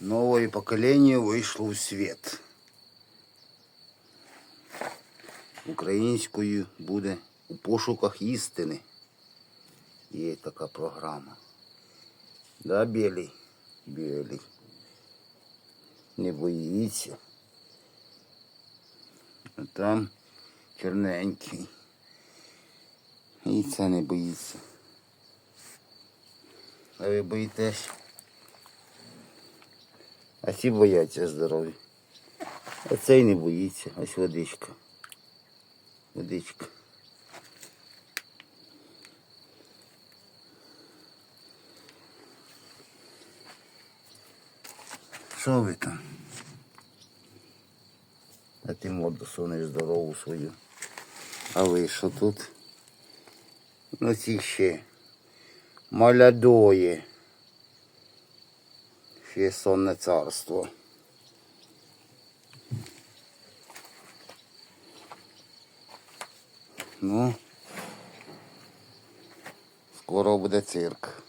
Новое поколение вийшло у світ. Українською буде у пошуках істини. Є така програма. Да, білий? Білий. Не боїться. А там чорненький. І це не боїться. А ви боїтесь? А ці бояться здорові. А цей не боїться. Ось водичка. Водичка. Що ви там? А ти морду сунеш здорову свою. А ви що тут? Ну ці ще. Молодое. Ще сонне царство. Ну, скоро буде цирк.